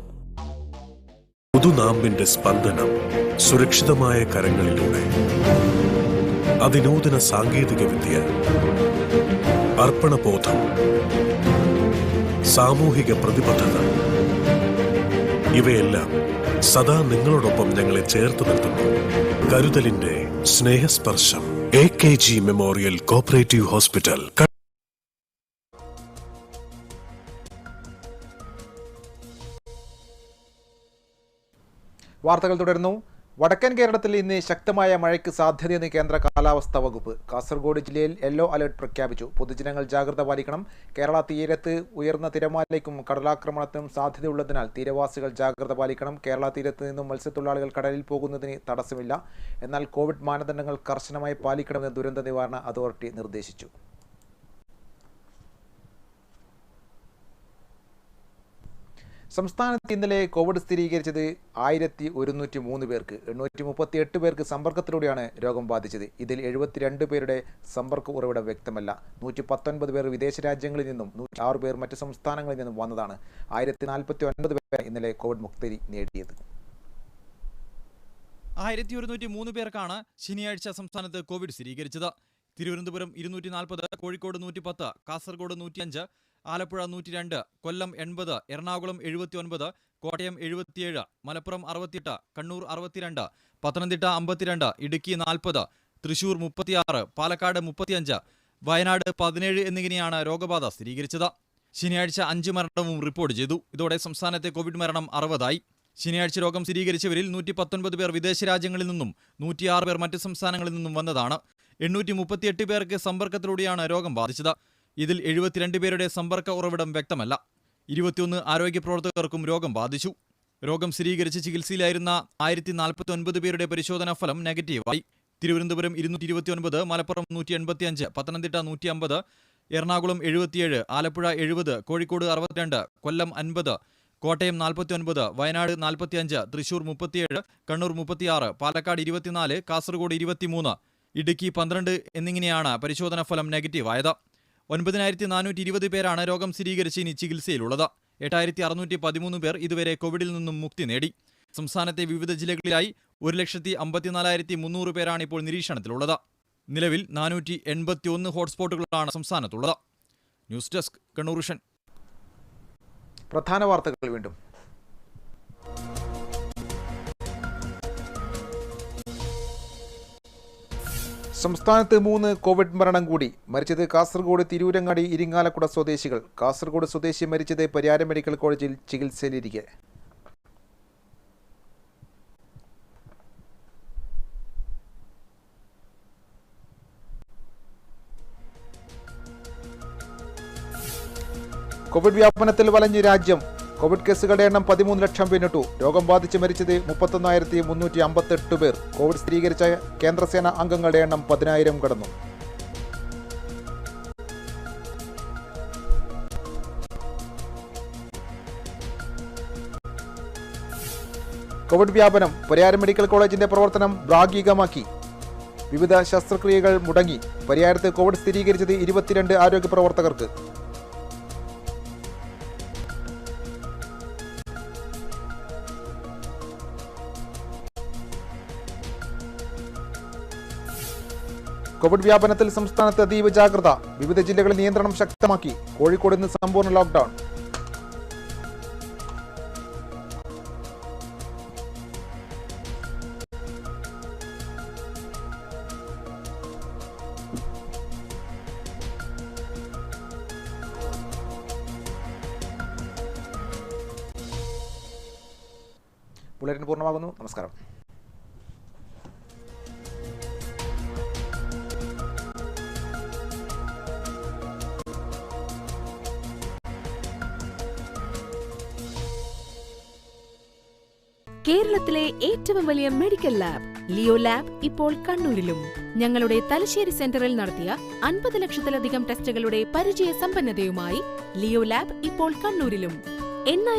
പുതുനാമ്പിന്റെ സ്പന്ദനം സുരക്ഷിതമായ കരങ്ങളിലൂടെ. അതിനൂതന സാങ്കേതിക വിദ്യ അർപ്പണബോധം സാമൂഹിക പ്രതിബദ്ധത ഇവയെല്ലാം സദാ നിങ്ങളോടൊപ്പം ഞങ്ങളെ ചേർത്ത് നിർത്തുന്നു. കരുതലിന്റെ സ്നേഹസ്പർശം A K G memorial cooperative hospital വാർത്തകൾ തുടരുന്നു. വടക്കൻ കേരളത്തിൽ ഇന്ന് ശക്തമായ മഴയ്ക്ക് സാധ്യതയെന്ന് കേന്ദ്ര കാലാവസ്ഥാ വകുപ്പ്. കാസർഗോഡ് ജില്ലയിൽ യെല്ലോ അലർട്ട് പ്രഖ്യാപിച്ചു. പൊതുജനങ്ങൾ ജാഗ്രത പാലിക്കണം. കേരള തീരത്ത് ഉയർന്ന തിരമാലയ്ക്കും കടലാക്രമണത്തിനും സാധ്യതയുള്ളതിനാൽ തീരവാസികൾ ജാഗ്രത പാലിക്കണം. കേരള തീരത്ത് നിന്നും മത്സ്യത്തൊഴിലാളികൾ കടലിൽ പോകുന്നതിന് തടസ്സമില്ല. എന്നാൽ കോവിഡ് മാനദണ്ഡങ്ങൾ കർശനമായി പാലിക്കണമെന്ന് ദുരന്ത നിവാരണ അതോറിറ്റി നിർദ്ദേശിച്ചു. സംസ്ഥാനത്ത് ഇന്നലെ കോവിഡ് സ്ഥിരീകരിച്ചത് ആയിരത്തി ഒരുന്നൂറ്റി മൂന്ന് പേർക്ക് എണ്ണൂറ്റി മുപ്പത്തി എട്ട് പേർക്ക് സമ്പർക്കത്തിലൂടെയാണ് രോഗം ബാധിച്ചത്. ഇതിൽ എഴുപത്തിരണ്ട് പേരുടെ സമ്പർക്ക ഉറവിടം വ്യക്തമല്ല. നൂറ്റി പത്തൊൻപത് പേർ വിദേശ രാജ്യങ്ങളിൽ നിന്നും നൂറ്റി ആറ് പേർ മറ്റ് സംസ്ഥാനങ്ങളിൽ നിന്നും വന്നതാണ്. ആയിരത്തി നാൽപ്പത്തി ഒൻപത് പേർ ഇന്നലെ കോവിഡ് മുക്തി നേടിയത്. ആയിരത്തി ഒരുന്നൂറ്റി മൂന്ന് പേർക്കാണ് ശനിയാഴ്ച സംസ്ഥാനത്ത് കോവിഡ് സ്ഥിരീകരിച്ചത്. തിരുവനന്തപുരം ഇരുന്നൂറ്റി നാൽപ്പത് കോഴിക്കോട് നൂറ്റി പത്ത് കാസർഗോഡ് നൂറ്റിയഞ്ച് ആലപ്പുഴ നൂറ്റി രണ്ട് കൊല്ലം എൺപത് എറണാകുളം എഴുപത്തി ഒൻപത് കോട്ടയം എഴുപത്തിയേഴ് മലപ്പുറം അറുപത്തിയെട്ട് കണ്ണൂർ അറുപത്തിരണ്ട് പത്തനംതിട്ട അമ്പത്തിരണ്ട് ഇടുക്കി നാൽപ്പത് തൃശൂർ മുപ്പത്തിയാറ് പാലക്കാട് മുപ്പത്തിയഞ്ച് വയനാട് പതിനേഴ് എന്നിങ്ങനെയാണ് രോഗബാധ സ്ഥിരീകരിച്ചത്. ശനിയാഴ്ച അഞ്ച് മരണവും റിപ്പോർട്ട് ചെയ്തു. ഇതോടെ സംസ്ഥാനത്തെ കോവിഡ് മരണം അറുപതായി. ശനിയാഴ്ച രോഗം സ്ഥിരീകരിച്ചവരിൽ നൂറ്റി പത്തൊൻപത് പേർ വിദേശ രാജ്യങ്ങളിൽ നിന്നും നൂറ്റിയാറ് പേർ മറ്റ് സംസ്ഥാനങ്ങളിൽ നിന്നും വന്നതാണ്. എണ്ണൂറ്റി മുപ്പത്തിയെട്ട് പേർക്ക് സമ്പർക്കത്തിലൂടെയാണ് രോഗം ബാധിച്ചത്. ഇതിൽ എഴുപത്തിരണ്ട് പേരുടെ സമ്പർക്ക ഉറവിടം വ്യക്തമല്ല. ഇരുപത്തിയൊന്ന് ആരോഗ്യ പ്രവർത്തകർക്കും രോഗം ബാധിച്ചു. രോഗം സ്ഥിരീകരിച്ച് ചികിത്സയിലായിരുന്ന ആയിരത്തി നാൽപ്പത്തി ഒൻപത് പേരുടെ പരിശോധനാ ഫലം നെഗറ്റീവായി. തിരുവനന്തപുരം ഇരുന്നൂറ്റി ഇരുപത്തിയൊൻപത് മലപ്പുറം നൂറ്റി എൺപത്തിയഞ്ച് പത്തനംതിട്ട നൂറ്റി അമ്പത് എറണാകുളം എഴുപത്തിയേഴ് ആലപ്പുഴ എഴുപത് കോഴിക്കോട് അറുപത്തിരണ്ട് കൊല്ലം അൻപത് കോട്ടയം നാൽപ്പത്തിയൊൻപത് വയനാട് നാൽപ്പത്തിയഞ്ച് തൃശൂർ മുപ്പത്തിയേഴ് കണ്ണൂർ മുപ്പത്തിയാറ് പാലക്കാട് ഇരുപത്തിനാല് കാസർഗോഡ് ഇരുപത്തിമൂന്ന് ഇടുക്കി പന്ത്രണ്ട് എന്നിങ്ങനെയാണ് പരിശോധനാ ഫലം നെഗറ്റീവായത്. ഒൻപതിനായിരത്തി നാനൂറ്റി ഇരുപത് പേരാണ് രോഗം സ്ഥിരീകരിച്ച് ഇനി ചികിത്സയിലുള്ളത്. എട്ടായിരത്തി അറുന്നൂറ്റി പതിമൂന്ന് പേർ ഇതുവരെ കോവിഡിൽ നിന്നും മുക്തി നേടി. സംസ്ഥാനത്തെ വിവിധ ജില്ലകളിലായി ഒരു ലക്ഷത്തി അമ്പത്തിനാലായിരത്തി മുന്നൂറ് പേരാണ് ഇപ്പോൾ നിരീക്ഷണത്തിലുള്ളത്. നിലവിൽ നാനൂറ്റി എൺപത്തി ഒന്ന് ഹോട്ട്സ്പോട്ടുകളാണ് സംസ്ഥാനത്തുള്ളത്. ന്യൂസ് ഡെസ്ക് കണ്ണൂർ പ്രധാന വാർത്തകൾ വീണ്ടും. സംസ്ഥാനത്ത് മൂന്ന് കോവിഡ് മരണം കൂടി. മരിച്ചത് കാസർഗോഡ് തിരൂരങ്ങാടി ഇരിങ്ങാലക്കുട സ്വദേശികൾ. കാസർഗോഡ് സ്വദേശി മരിച്ചത് പരിയാരം മെഡിക്കൽ കോളേജിൽ ചികിത്സയിലിരിക്കെ. കോവിഡ് വ്യാപനത്തിൽ വലഞ്ഞ് രാജ്യം. കോവിഡ് കേസുകളുടെ എണ്ണം പതിമൂന്ന് ലക്ഷം പിന്നിട്ടു. രോഗം ബാധിച്ച് മരിച്ചത് മുപ്പത്തൊന്നായിരത്തി മുന്നൂറ്റി അമ്പത്തെട്ട് പേർ. കോവിഡ് സ്ഥിരീകരിച്ച കേന്ദ്രസേന അംഗങ്ങളുടെ എണ്ണം പതിനായിരം കടന്നു. കോവിഡ് വ്യാപനം പരിയാരം മെഡിക്കൽ കോളേജിന്റെ പ്രവർത്തനം ഭാഗികമാക്കി. വിവിധ ശസ്ത്രക്രിയകൾ മുടങ്ങി. പരിയാരത്ത് കോവിഡ് സ്ഥിരീകരിച്ചത് ഇരുപത്തിരണ്ട് ആരോഗ്യ പ്രവർത്തകർക്ക്. കോവിഡ് വ്യാപനത്തിൽ സംസ്ഥാനത്ത് അതീവ ജാഗ്രത. വിവിധ ജില്ലകളിൽ നിയന്ത്രണം ശക്തമാക്കി. കോഴിക്കോട് ഇന്ന് സമ്പൂർണ ലോക്ക്ഡൌൺ. ബുള്ളറ്റിൻ പൂർണമാകുന്നു. നമസ്കാരം. കേരളത്തിലെ ഏറ്റവും വലിയ മെഡിക്കൽ ലാബ് ലിയോ ലാബ് ഇപ്പോൾ കണ്ണൂരിലും. ഞങ്ങളുടെ തലശ്ശേരി സെന്ററിൽ നടത്തിയ അൻപത് ലക്ഷത്തിലധികം ടെസ്റ്റുകളുടെ പരിചയ സമ്പന്നതയുമായി ലിയോ ലാബ് ഇപ്പോൾ കണ്ണൂരിലും. എണ്ണായിരം